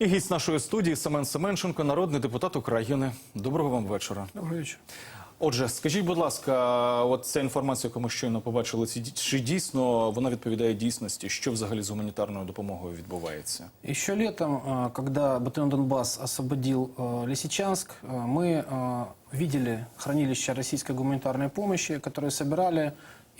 І гість нашої студії Семен Семенченко, народний депутат України. Доброго вам вечора. Добрый вечер. Отже, скажіть, будь ласка, от ця інформація, яку ми щойно побачили, ці- чи дійсно вона відповідає дійсності? Що взагалі з гуманітарною допомогою відбувається? Еще летом, а, когда батальон Донбасс освободил а, Лисичанск, а, мы а, видели хранилища российской гуманитарной помощи, которые собирали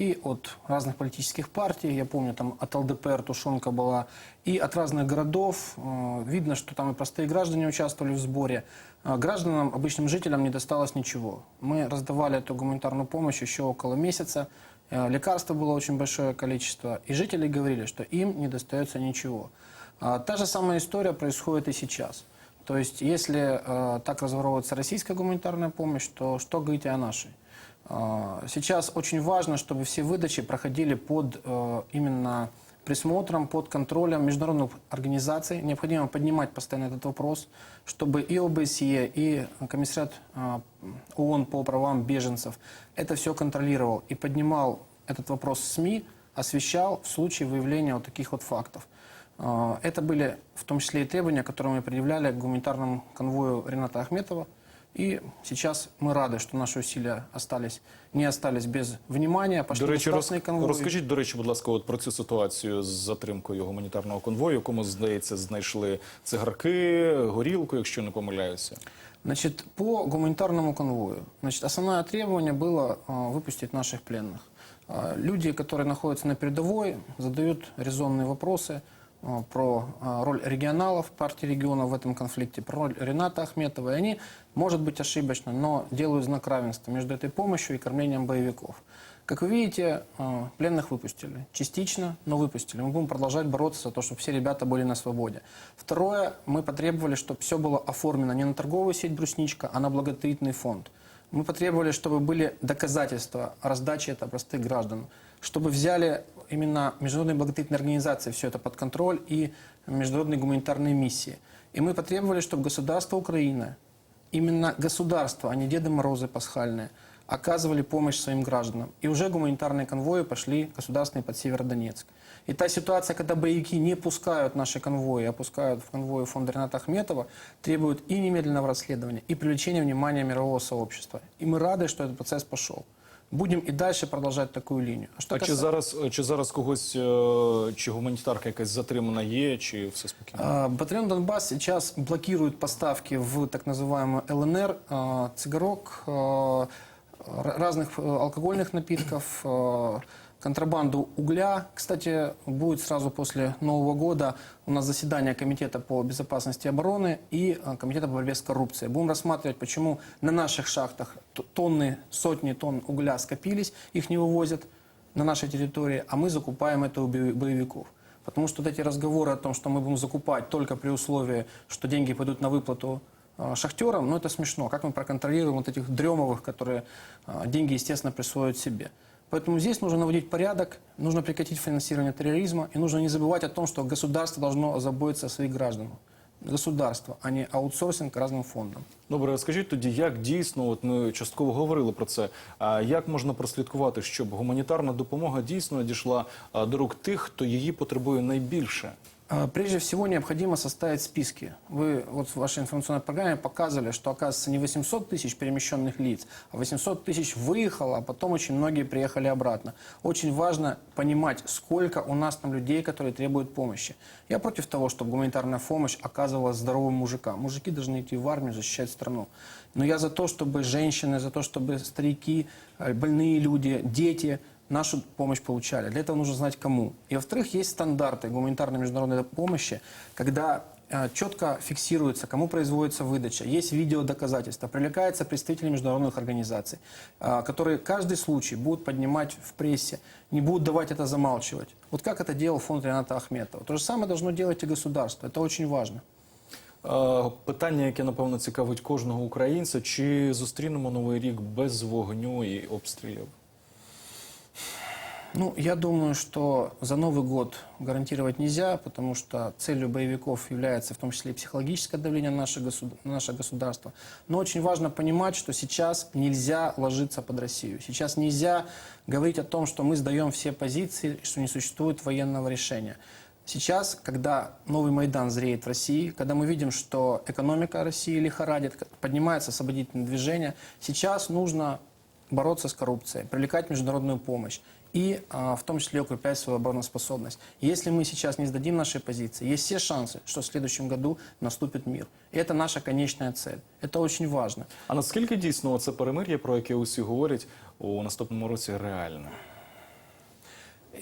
и от разных политических партий, я помню, там от ЛДПР тушенка была, и от разных городов. А, Видно, что там и простые граждане участвовали в сборе. А Гражданам, обычным жителям не досталось ничего. Мы раздавали эту гуманитарную помощь еще около месяца. Э, Лекарств было очень большое количество. И жители говорили, что им не достается ничего. Та же самая история происходит и сейчас. То есть, если э, так разворовывается российская гуманитарная помощь, то что говорить о нашей? А, Сейчас очень важно, чтобы все выдачи проходили под э, именно присмотром, под контролем международных организаций. Необходимо поднимать постоянно этот вопрос, чтобы и ОБСЕ, и комиссариат а, ООН по правам беженцев это все контролировал и поднимал этот вопрос в СМИ, освещал в случае выявления вот таких вот фактов. А, Это были в том числе и требования, которые мы предъявляли к гуманитарному конвою Рената Ахметова. И сейчас мы рады, что наши усилия остались, не остались без внимания, пошли До речі, роз... государственные конвои. розкажіть, до речі, будь ласка, от про цю ситуацію з затримкою гуманітарного конвою, якому, здається, знайшли цигарки, горілку, якщо не помиляюся. Значит, по гуманитарному конвою. Значит, основное требование было а, выпустить наших пленных. А, люди, которые находятся на передовой, задают резонные вопросы а, про а, роль регионалов, партии регионов в этом конфликте, про роль Рената Ахметова. И они, может быть, ошибочно, но делают знак равенства между этой помощью и кормлением боевиков. Как вы видите, а, пленных выпустили. Частично, но выпустили. Мы будем продолжать бороться за то, чтобы все ребята были на свободе. Второе, мы потребовали, чтобы все было оформлено не на торговую сеть «Брусничка», а на благотворительный фонд. Мы потребовали, чтобы были доказательства раздачи это простых граждан, чтобы взяли именно международные благотворительные организации все это под контроль и международные гуманитарные миссии. И мы потребовали, чтобы государство Украины, именно государство, а не Деды Морозы пасхальные, оказывали помощь своим гражданам. И уже гуманитарные конвои пошли государственные под Северодонецк. И та ситуация, когда боевики не пускают наши конвои, а пускают в конвои фонда Рената Ахметова, требует и немедленного расследования, и привлечения внимания мирового сообщества. И мы рады, что этот процесс пошел. Будем и дальше продолжать такую линию. Що А чи зараз, чи зараз когось, е, чи гуманітарка якась затримана є, чи все спокійно? А, Батальон Донбасс сейчас блокирует поставки в так называемую ЛНР а, цигарок, а, разных э, алкогольных напитков, а, контрабанду угля. Кстати, будет сразу после Нового года у нас заседание Комитета по безопасности и обороны и а, Комитета по борьбе с коррупцией. Будем рассматривать, почему на наших шахтах тонны, сотни тонн угля скопились, их не вывозят на нашей территории, а мы закупаем это у боев- боевиков. Потому что вот эти разговоры о том, что мы будем закупать только при условии, что деньги пойдут на выплату э, шахтерам, ну это смешно. Как мы проконтролируем вот этих дремовых, которые э, деньги, естественно, присвоят себе. Поэтому здесь нужно наводить порядок, нужно прекратить финансирование терроризма, и нужно не забывать о том, что государство должно заботиться о своих гражданах. Государство, а не аутсорсинг разным фондам. Добре, скажіть тоді, як дійсно, от ми частково говорили про це. А як можна прослідкувати, щоб гуманітарна допомога дійсно дійшла а, до рук тих, хто її потребує найбільше? А, Прежде всего необходимо составить списки. Вы вот в вашей информационной программе показывали, что оказывается не 800 тысяч перемещенных лиц, а 800 тысяч выехало, а потом очень многие приехали обратно. Очень важно понимать, сколько у нас там людей, которые требуют помощи. Я против того, чтобы гуманитарная помощь оказывалась здоровым мужикам. Мужики должны идти в армию, защищать страну. Но я за то, чтобы женщины, за то, чтобы старики, э, больные люди, дети нашу помощь получали. Для этого нужно знать кому. И во-вторых, есть стандарты гуманитарной международной помощи, когда э, четко фиксируется, кому производится выдача, есть видеодоказательства, привлекаются представители международных организаций, э, которые каждый случай будут поднимать в прессе, не будут давать это замалчивать. Вот как это делал фонд Рената Ахметова. То же самое должно делать и государство. Это очень важно. Е, Питання, яке напевно цікавить кожного українця: чи зустрінемо новий рік без вогню і обстрілів? Ну, я думаю, что за Новый год гарантировать нельзя, потому что целью боевиков является в том числе и психологическое давление на наше, на наше государство. Но очень важно понимать, что сейчас нельзя ложиться под Россию. Сейчас нельзя говорить о том, что мы сдаем все позиции, что не существует военного решения. Сейчас, когда новый Майдан зреет в России, когда мы видим, что экономика России лихорадит, поднимается освободительное движение, сейчас нужно бороться с коррупцией, привлекать международную помощь и а, в том числе укреплять свою обороноспособность. Если мы сейчас не сдадим наши позиции, есть все шансы, что в следующем году наступит мир. И это наша конечная цель. Это очень важно. А наскільки дійсно це перемир'я, про яке усі говорять у наступному році, реальне?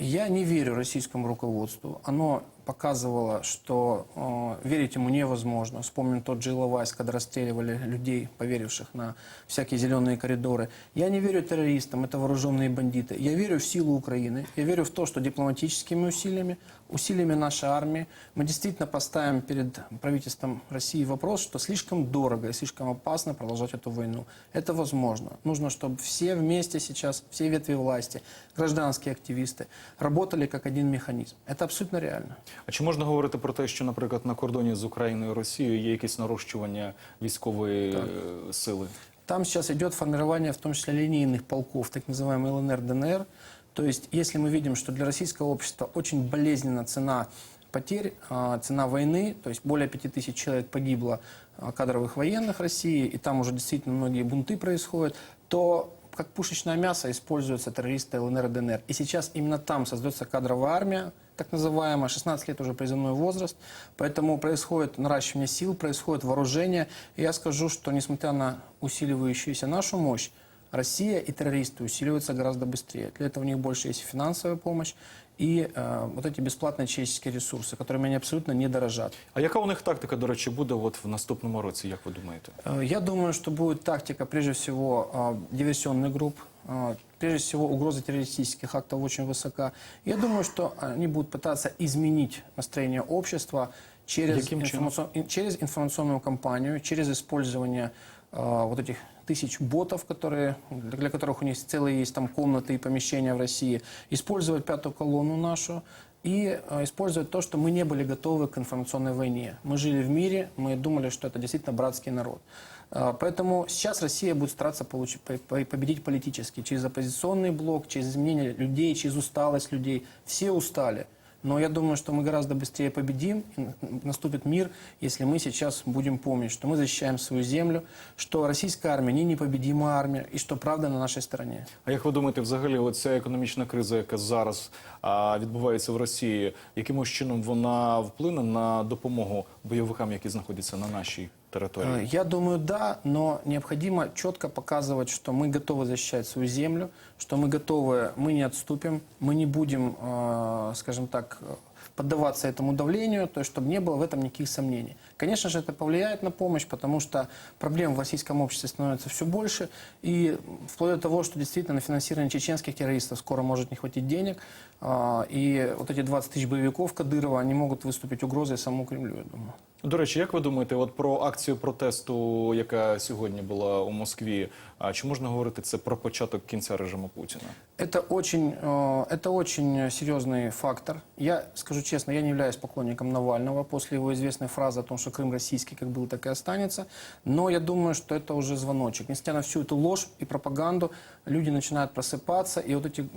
Я не верю российскому руководству. Оно показывало, что э, верить ему невозможно. Вспомним тот же Иловайс, когда расстреливали людей, поверивших на всякие зеленые коридоры. Я не верю террористам, это вооруженные бандиты. Я верю в силу Украины. Я верю в то, что дипломатическими усилиями, усилиями нашей армии мы действительно поставим перед правительством России вопрос, что слишком дорого и слишком опасно продолжать эту войну. Это возможно. Нужно, чтобы все вместе сейчас, все ветви власти, гражданские активисты работали как один механизм. Это абсолютно реально. А чи можна говорити про те, що, наприклад, на кордоні з Україною і Росією є якесь нарощування військової е, сили? Там сейчас идет формирование, в том числе линейных полков, так называемый ЛНР, ДНР. То есть, если мы видим, что для российского общества очень болезненна цена потерь, а, цена войны, то есть более 5000 человек погибло а, кадровых военных России, и там уже действительно многие бунты происходят, то как пушечное мясо используются террористы ЛНР и ДНР. И сейчас именно там создается кадровая армия, так называемая, 16 лет уже призывной возраст, поэтому происходит наращивание сил, происходит вооружение. И я скажу, что несмотря на усиливающуюся нашу мощь, Россия и террористы усиливаются гораздо быстрее. Для этого у них больше есть финансовая помощь и э, вот эти бесплатные человеческие ресурсы, которыми они абсолютно не дорожат. А яка у них тактика, до речі, буде от в наступному році, як ви думаєте? Э, Я думаю, что будет тактика, прежде всего, э, диверсионных групп, э, прежде всего, угроза террористических актов очень высока. Я думаю, что они будут пытаться изменить настроение общества через, Каким чином? информацион- ин- через информационную кампанию, через использование э, вот этих тысяч ботов, которые, для которых у них целые есть там комнаты и помещения в России, использовать пятую колонну нашу и э, использовать то, что мы не были готовы к информационной войне. Мы жили в мире, мы думали, что это действительно братский народ. Э, Поэтому сейчас Россия будет стараться получить, по- по- победить политически, через оппозиционный блок, через изменение людей, через усталость людей. Все устали. Но я думаю, что мы гораздо быстрее победим, и наступит мир, если мы сейчас будем помнить, что мы защищаем свою землю, что российская армия не непобедимая армия, и что правда на нашей стороне. А як ви думаєте, взагалі, оця економічна криза, яка зараз а, відбувається в Росії, якимось чином вона вплине на допомогу бойовикам, які знаходяться на нашій Території? Э, Я думаю, да, но необходимо четко показывать, что мы готовы защищать свою землю, что мы готовы, мы не отступим, мы не будем, э, скажем так, э, поддаваться этому давлению, то есть чтобы не было в этом никаких сомнений. Конечно же, это повлияет на помощь, потому что проблем в российском обществе становится все больше, и вплоть до того, что действительно на финансирование чеченских террористов скоро может не хватить денег, а, и вот эти 20 тысяч боевиков Кадырова, они могут выступить угрозой самому Кремлю, я думаю. До речі, як ви думаєте, от про акцію протесту, яка сьогодні була у Москві, а чи можна говорити це про початок кінця режиму Путіна? Это очень, э, это очень серьезный фактор. Я скажу честно, я не являюсь поклонником Навального после его известной фразы о том, что Крым российский как был, так и останется. Но я думаю, что это уже звоночек. Несмотря на всю эту ложь и пропаганду, люди начинают просыпаться. И вот эти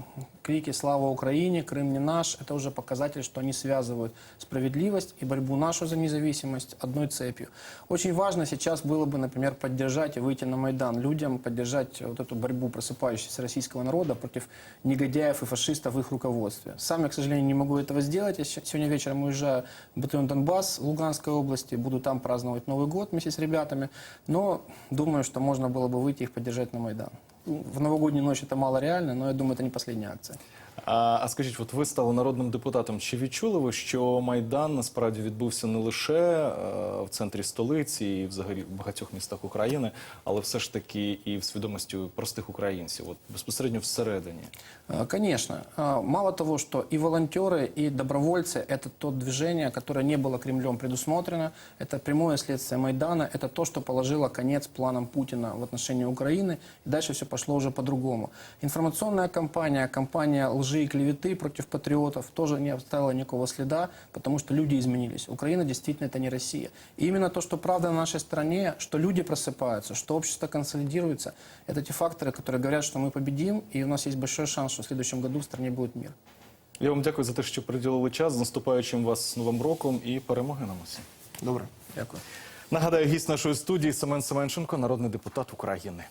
крики «Слава Украине!», «Крым не наш» — это уже показатель, что они связывают справедливость и борьбу нашу за независимость одной цепью. Очень важно сейчас было бы, например, поддержать и выйти на Майдан людям, поддержать вот эту борьбу просыпающегося российского народа против негодяев и фашистов в их руководстве. Сам я, к сожалению, не могу этого сделать. Я сегодня вечером уезжаю в батальон Донбасс Луганской области, буду там праздновать Новый год вместе с ребятами, но думаю, что можно было бы выйти их поддержать на Майдан. В новогоднюю ночь это мало реально, но я думаю, это не последняя акция. А, а скажіть, от ви стали народним депутатом. Чи відчули ви, що майдан насправді відбувся не лише е, в центрі столиці і взагалі в багатьох містах України, але все ж таки і в свідомості простих українців, от безпосередньо всередині? Э, Конечно. Э, Мало того, что и волонтеры, и добровольцы – это то движение, которое не было Кремлем предусмотрено. Это прямое следствие Майдана. Это то, что положило конец планам Путина в отношении Украины. И дальше все пошло уже по-другому. Информационная кампания, кампания лжи и клеветы против патриотов тоже не оставила никакого следа, потому что люди изменились. Украина действительно это не Россия. И именно то, что правда на нашей стране, что люди просыпаются, что общество консолидируется, это те факторы, которые говорят, что мы победим, и у нас есть большой шанс, что в следующем году в стране будет мир. Я вам дякую за те, що приділили час. З наступаючим вас з Новим роком і перемоги нам усім. Добре. Дякую. Нагадаю, гість нашої студії Семен Семенченко, народний депутат України.